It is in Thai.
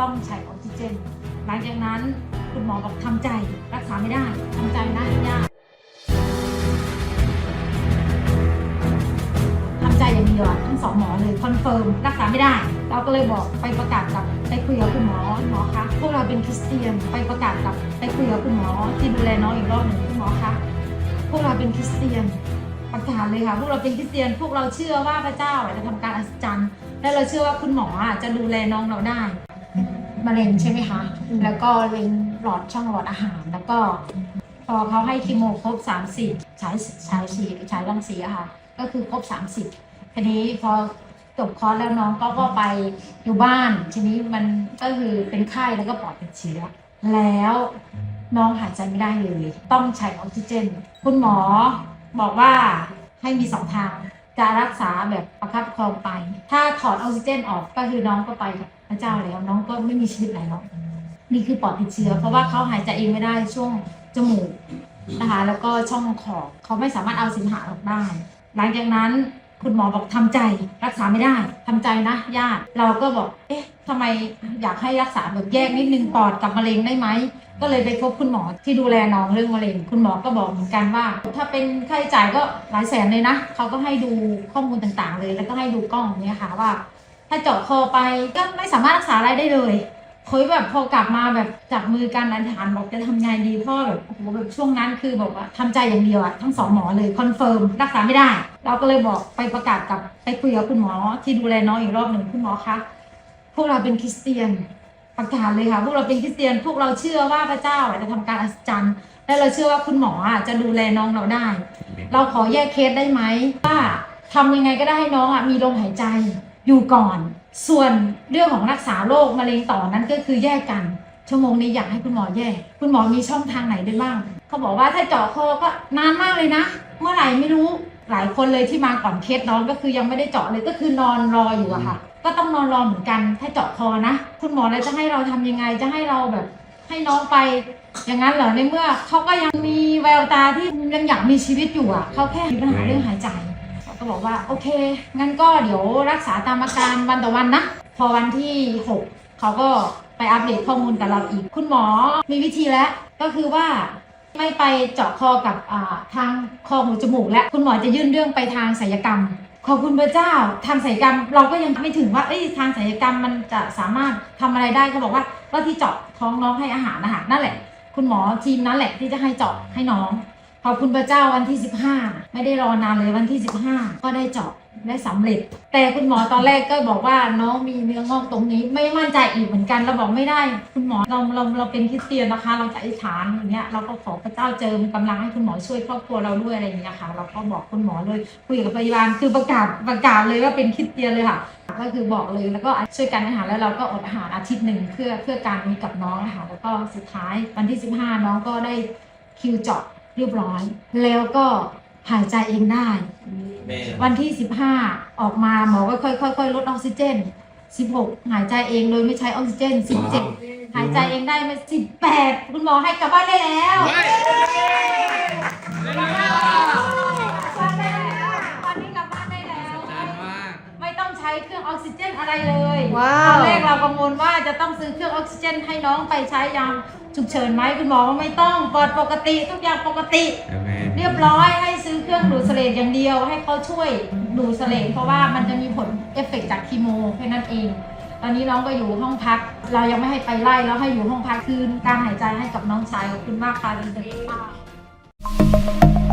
ต้องใช้ออกซิเจน หลังจากนั้นคุณหมอบอกทำใจรักษาไม่ได้ทำใจนะยากทำใจอย่างเดียวทั้งสองหมอเลยคอนเฟิร์มรักษาไม่ได้ เราก็เลยบอกไปประกาศกับไปคุยกับคุณหมอคุณหมอคะพวกเราเป็นคริสเตียนไปประกาศกับไปคุยกับคุณหมอที่ดูแลน้องอีกรอบหนึ่งคุณหมอคะพวกเราเป็นคริสเตียนประกาศเลยค่ะพวกเราเป็นคริสเตียน พวกเราเชื่อว่าพระเจ้าจะทำการอัศจรรย์และเราเชื่อว่าคุณหมอจะดูแลน้องเราได้ มะเร็งใช่ไหมคะ แล้วก็เล็งหลอดช่องหลอดอาหาร แล้วก็พอเขาให้คีโมครบ 30 ฉายฉายสีฉายรังสีอะค่ะ ก็คือครบ 30ทีนี้พอจบคอร์สแล้วน้องก็ก็ไปอยู่บ้าน ทีนี้มันก็คือเป็นไข้แล้วก็ปอดติดเชื้อ แล้วน้องหายใจไม่ได้เลย ต้องใช้ออกซิเจน คุณหมอบอกว่าให้มีสองทาง จะรักษาแบบประคับประคองไป ถ้าถอดออกซิเจนออกก็คือน้องก็ไปกับพระเจ้าแล้ว น้องก็ไม่มีชีวิตอะไรหรอกนี่คือปอดติดเชื้อ เพราะว่าเขาหายใจเองไม่ได้ช่วงจมูกนะคะแล้วก็ช่องคอเขาไม่สามารถเอาสินหาออกได้ หลังจากนั้นคุณหมอบอกทำใจรักษาไม่ได้ทำใจนะญาติเราก็บอกเอ๊ะทำไมอยากให้รักษาแบบแยกนิดนึงปอดกับมะเร็งได้ไหม ก็เลยไปพบคุณหมอที่ดูแลน้องเรื่องมะเร็งคุณหมอก็บอกเหมือนกันว่า ถ้าเป็นค่าใช้จ่ายก็หลายแสนเลยนะเขาก็ให้ดูข้อมูลต่างๆ เลย แล้วก็ให้ดูกล้องเนี่ยค่ะว่า ถ้าเจาะคอไปก็ไม่สามารถรักษาอะไรได้เลยเฮ้ยแบบพอกลับมาแบบจับมือกันอธิษฐานบอกจะทำไงดีพ่อแบบโอ้โหแบบช่วงนั้นคือบอกว่าทำใจอย่างเดียวอะทั้งสองหมอเลยคอนเฟิร์มรักษาไม่ได้ เราก็เลยบอกไปประกาศกับไปคุยกับคุณหมอที่ดูแลน้องอีกรอบหนึ่งคุณหมอคะพวกเราเป็นคริสเตียน ประกาศเลยค่ะ พวกเราเป็นคริสเตียน พวกเราเชื่อว่าพระเจ้าจะทำการอัศจรรย์ และเราเชื่อว่าคุณหมออะจะดูแลน้องเราได้ เราขอแยกเคสได้ไหมว่าทำยังไงก็ได้ให้น้องอะมีลมหายใจอยู่ก่อน ส่วนเรื่องของรักษาโรคมะเร็งต่อนั้นก็คือแยกกัน ชั่วโมงนี้อยากให้คุณหมอแยก คุณหมอมีช่องทางไหนได้บ้าง เขาบอกว่าถ้าเจาะคอก็นานมากเลยนะ เมื่อไหร่ไม่รู้ หลายคนเลยที่มาก่อนเคสน้องก็คือยังไม่ได้เจาะเลยก็คือนอนรออยู่อะค่ะ ก็ต้องนอนรอเหมือนกันถ้าเจาะคอนะ คุณหมอเลยจะให้เราทำยังไงจะให้เราแบบ ให้น้องไป อย่างนั้นเหรอในเมื่อเขาก็ยังมีแววตาที่ยังอยากมีชีวิตอยู่อะเขาแค่มีปัญหาเรื่องหายใจเขาก็บอกว่าโอเค งั้นก็เดี๋ยวรักษาตามอาการวันต่อวันนะ พอวันที่ 6 เขาก็ไปอัปเดตข้อมูลกับเราอีก คุณหมอมีวิธีแล้ว ก็คือว่า ไม่ไปเจาะคอกับทางคอหูจมูก และคุณหมอจะยื่นเรื่องไปทางศัลยกรรม ขอบคุณพระเจ้า ทางศัลยกรรมเราก็ยังไม่ถึงว่าเอ้ยทางศัลยกรรมมันจะสามารถทำอะไรได้เขาบอกว่าก็ที่เจาะท้องน้องให้อาหารอาหารนั่นแหละ คุณหมอทีมนั้นแหละที่จะให้เจาะให้น้อง ขอบคุณพระเจ้าวันที่ 15 ไม่ได้รอนานเลยวันที่ 15 ก็ได้เจาะได้สำเร็จ แต่คุณหมอตอนแรกก็บอกว่าน้องมีเนื้องอกตรงนี้ ไม่มั่นใจอีกเหมือนกันเราบอกไม่ได้ คุณหมอเราเราเราเป็นคริสเตียนนะคะ เราจะอธิษฐานอย่างเงี้ยเราก็ขอพระเจ้าเจิมกำลังให้คุณหมอช่วยครอบครัวเราด้วยอะไรอย่างเงี้ยค่ะ เราก็บอกคุณหมอเลยคุยกับพยาบาลคือประกาศประกาศเลยว่าเป็นคริสเตียนเลยค่ะ ก็คือบอกเลยแล้วก็ช่วยกันอาหารแล้วเราก็อดอาหารอาทิตย์หนึ่งเพื่อเพื่อการนี้กับน้องนะคะแล้วก็สุดท้ายวันที่ 15 น้องก็ได้คิวเจาะ เรียบร้อย แล้วก็หายใจเองได้ วันที่ 15 ออกมาหมอก็ค่อยๆค่อยๆลดออกซิเจน 16 หายใจเองโดยไม่ใช้ออกซิเจน 17 หายใจเองได้มา18 คุณหมอให้กลับบ้านได้แล้วกลับบ้านได้แล้ว เครื่องออกซิเจนอะไรเลยว้าว ตอนแรกเรากังวลว่าจะต้องซื้อเครื่องออกซิเจน ให้น้องไปใช้ยามฉุกเฉินไหมคุณหมอว่าไม่ต้องปลอดปกติทุกอย่างปกติเรียบร้อยให้ซื้อเครื่องดูดเสลดอย่างเดียว ให้เขาช่วยดูดเสลดเพราะว่ามันจะมีผลเอฟเฟกต์จากคีโมแค่นั้นเอง ตอนนี้น้องก็อยู่ห้องพัก เรายังไม่ให้ไปไล่แล้วให้อยู่ห้องพักคืนการหายใจให้กับน้องชายขอบคุณมากค่ะเด็กๆ